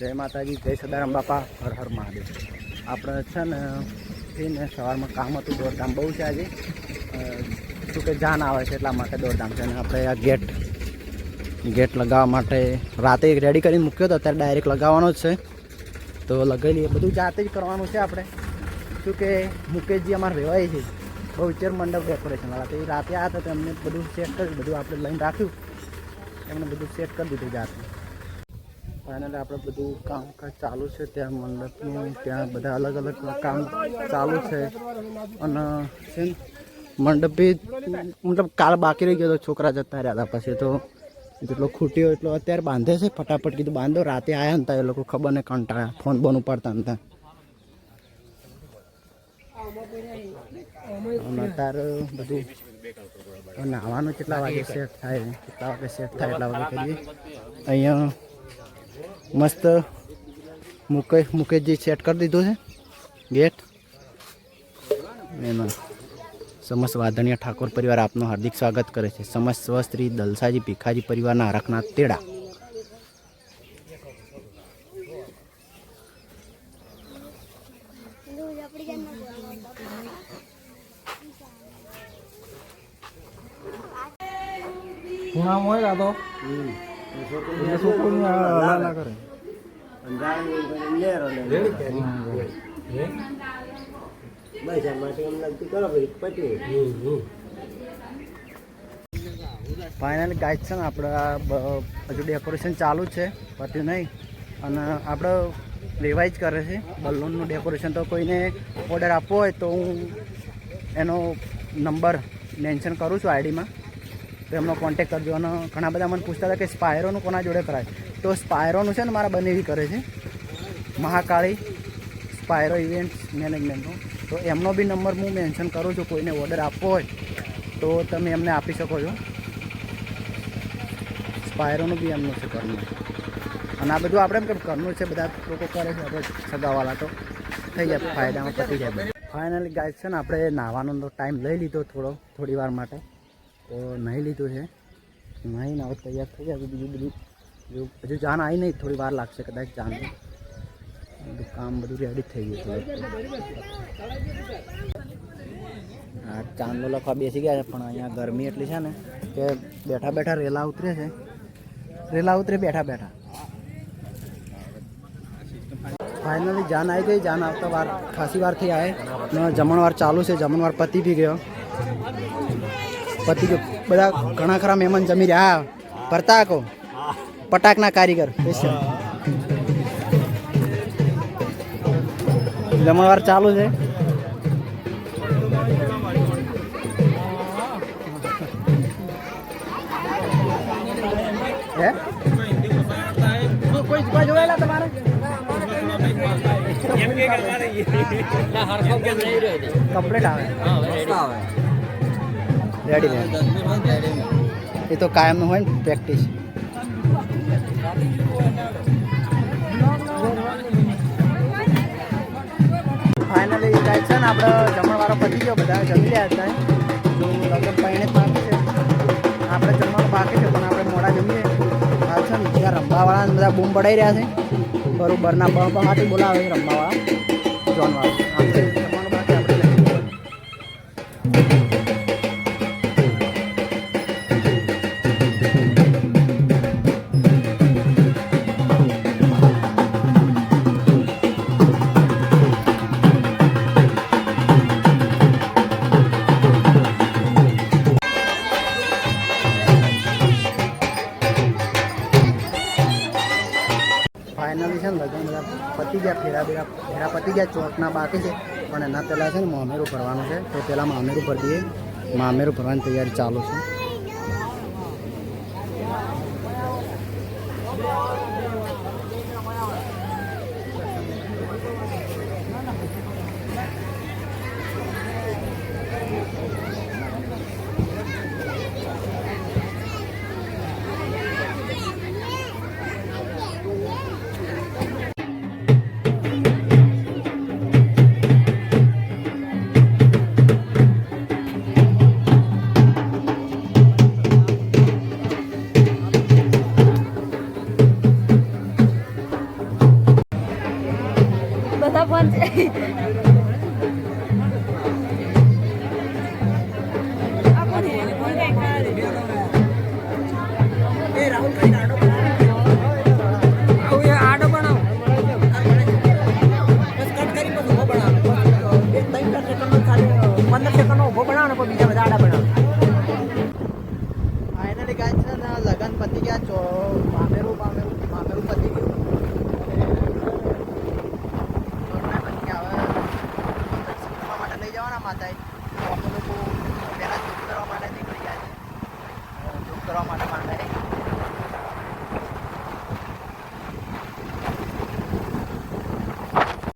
જય માતાજી, જય સદારામ બાપા, હર હર મહાદેવ. આપણે છે ને થી સવારમાં કામ હતું દોડધામ બહુ છે આજે. શું કે જાન આવે છે એટલા માટે દોડધામ છે અને આપણે આ ગેટ ગેટ લગાવવા માટે રાતે રેડી કરીને મૂક્યો હતો, અત્યારે ડાયરેક્ટ લગાવવાનો જ છે. તો લગાવી લઈએ. બધું જાતે જ કરવાનું છે આપણે. શું કે મુકેશજી અમારે રહેવાય છે. બહુ ઉચ્ચર મંડપ ડેકોરેશન વાળા. તો એ રાતે આવ્યા તો એમને બધું સેટ કર્યું બધું આપણે લઈને રાખ્યું. એમણે બધું સેટ કરી દીધું જાતે. ફાઇનલી આપણે બધું કામકાજ ચાલુ છે, ત્યાં મંડપનું, ત્યાં બધા અલગ અલગ કામ ચાલુ છે. અને મંડપ બી મતલબ કાલ બાકી રહી ગયો તો છોકરા જતા રહ્યા હતા પછી તો જેટલો ખૂટ્યો એટલો અત્યારે બાંધે છે ફટાફટ. કીધું બાંધો, રાતે આવ્યા હતા એ લોકો ખબર ને કંટાળ્યા, ફોન બોન ઉપાડતા હતા અને અત્યારે બધું નાવાનું કેટલા વાગે સેટ થાય, કેટલા વાગે સેટ થાય એટલા વાગે કરીએ? અહીંયા મસ્ત મુકેશ મુકેશજી સેટ કરી દીધું છે. ગેટ એમાં સમસ્ત વાદણિયા ઠાકોર પરિવાર આપનું હાર્દિક સ્વાગત કરે છે. સમસ્ત સ્વસ્ત્રી દલસાજી ભીખાજી પરિવારના હરખનાથ તેડા. ખૂણા હોય આ તો એટલે છોકરીને ગાઈડ છે ને આપણે હજુ ડેકોરેશન ચાલુ છે પત્યું નહીં. અને આપણે લેવાય જ કરે છે. બલૂનનું ડેકોરેશન તો કોઈને ઓર્ડર આપવો હોય તો હું એનો નંબર મેન્શન કરું છું આઈડીમાં તો એમનો કોન્ટેક કરજો. અને ઘણા બધા મને પૂછતા હતા કે સ્પાયરોનું કોના જોડે કરાય? તો સ્પાયરોનું છે ને મારા બનેવી કરે છે. મહાકાળી સ્પાયરો ઇવેન્ટ્સ મેનેજમેન્ટનો. તો એમનો બી નંબર હું મેન્શન કરું છું. કોઈને ઓર્ડર આપવો હોય તો તમે એમને આપી શકો છો. સ્પાયરોનું બી એમનું છે કરવું અને આ બધું આપણે એમ કે કરવું છે, બધા લોકો કરે છે, આપણે સગાવાલા તો થઈ જાય, ફાયદામાં પતી જાય ફાઇનલી ગાય છે ને, આપણે નાહવાનો ટાઈમ લઈ લીધો થોડો, થોડી વાર માટે. તો નહીં લીધું છે નહીં હવે તૈયાર થઈ જાય બીજું બધું જો હજુ જાન આવી નહીં થોડી વાર લાગશે કદાચ જાન બધું કામ બધું રેડી થઈ ગયું થોડું આ ચાંદલો લખવા બેસી ગયા છે પણ અહીંયા ગરમી એટલી છે ને કે બેઠા બેઠા રેલા ઉતરે છે રેલા ઉતરે બેઠા બેઠા ફાઇનલી જાન આવી ગઈ જાન આવતા વાર ખાસી વાર થઈ આવે ને જમણવાર ચાલુ છે જમણવાર પતી બી ગયો પતી ગયો. બધા ઘણા ખરા મહેમાન જમી રહ્યા. ભરતાકો પટાકના કારીગર. સ્પેશિયલ જમણવાર ચાલુ છે. હે? કોઈ કોઈ જોયેલા તમારે? કમ્પ્લીટ આવે. રેડી એ તો કાયમનું હોય ને પ્રેક્ટિસ ફાઇનલી જાય છે ને આપણે જમણવાળો પતી ગયો, બધા જમી રહ્યા હતા લગભગ પહેણે પૈણે બાકી છે. આપણે જમવાનું બાકી છે, પણ આપણે મોડા જમીએ. હાલ છે ને, ત્યાં રમવાવાળા બધા બૂમ પડાઈ રહ્યા છે. બરોબરના બ બહાટી બોલાવે છે રમવાવાળા જોનવાળા છે ને લગ્ન બધા પતી ગયા, ફેરા બેરા, ફેરા પતી ગયા ચોકના બાકી છે. પણ એના પહેલાં છે ને મામેરું ભરવાનું છે. તો પહેલાં મામેરું ભરી દઈએ. મામેરું ભરવાની તૈયારી ચાલુ છે. લગન પતિ ગયા ચો મામેરું મામેરું મામેરું પતી ગયું. માટે લઈ જવાના માતાએ.